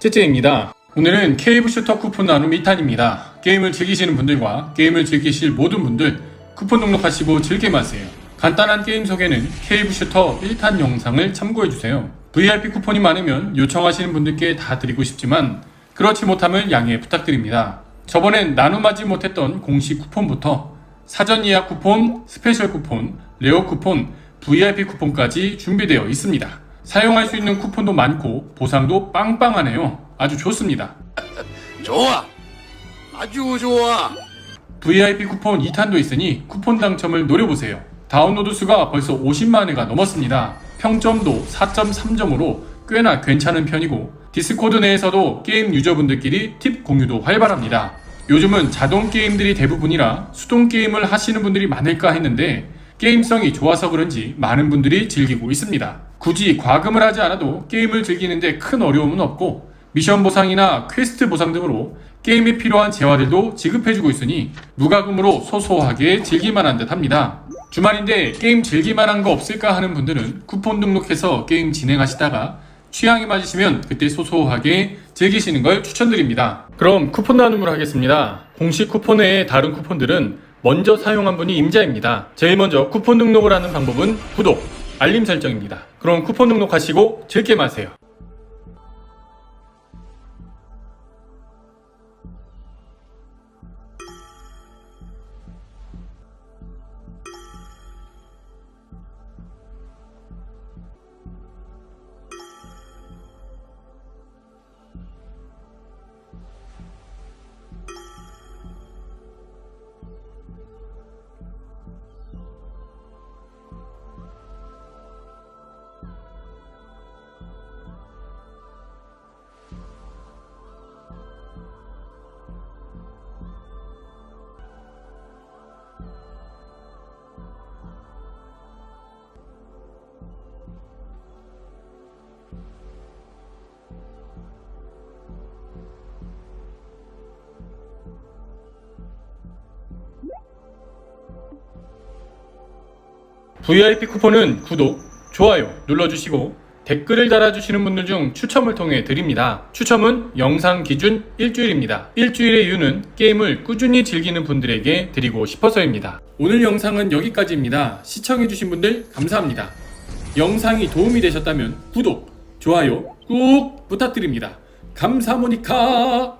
째째입니다. 오늘은 케이브 슈터 쿠폰 나눔 2탄입니다. 게임을 즐기시는 분들과 게임을 즐기실 모든 분들 쿠폰 등록하시고 즐겨마세요. 간단한 게임 소개는 케이브 슈터 1탄 영상을 참고해주세요. VIP 쿠폰이 많으면 요청하시는 분들께 다 드리고 싶지만 그렇지 못함을 양해 부탁드립니다. 저번엔 나눔하지 못했던 공식 쿠폰부터 사전 예약 쿠폰, 스페셜 쿠폰, 레어 쿠폰, VIP 쿠폰까지 준비되어 있습니다. 사용할 수 있는 쿠폰도 많고 보상도 빵빵하네요. 아주 좋습니다. 좋아. 아주 좋아. VIP 쿠폰 2탄도 있으니 쿠폰 당첨을 노려보세요. 다운로드 수가 벌써 50만 회가 넘었습니다. 평점도 4.3점으로 꽤나 괜찮은 편이고 디스코드 내에서도 게임 유저분들끼리 팁 공유도 활발합니다. 요즘은 자동 게임들이 대부분이라 수동 게임을 하시는 분들이 많을까 했는데 게임성이 좋아서 그런지 많은 분들이 즐기고 있습니다. 굳이 과금을 하지 않아도 게임을 즐기는데 큰 어려움은 없고 미션 보상이나 퀘스트 보상 등으로 게임에 필요한 재화들도 지급해주고 있으니 무과금으로 소소하게 즐길만한 듯 합니다. 주말인데 게임 즐길만한 거 없을까 하는 분들은 쿠폰 등록해서 게임 진행하시다가 취향이 맞으시면 그때 소소하게 즐기시는 걸 추천드립니다. 그럼 쿠폰 나눔을 하겠습니다. 공식 쿠폰 외에 다른 쿠폰들은 먼저 사용한 분이 임자입니다. 제일 먼저 쿠폰 등록을 하는 방법은 구독, 알림 설정입니다. 그럼 쿠폰 등록하시고 즐게 마세요. VIP 쿠폰은 구독, 좋아요 눌러주시고 댓글을 달아주시는 분들 중 추첨을 통해 드립니다. 추첨은 영상 기준 일주일입니다. 일주일의 이유는 게임을 꾸준히 즐기는 분들에게 드리고 싶어서입니다. 오늘 영상은 여기까지입니다. 시청해주신 분들 감사합니다. 영상이 도움이 되셨다면 구독, 좋아요 꾹 부탁드립니다. 감사모니카!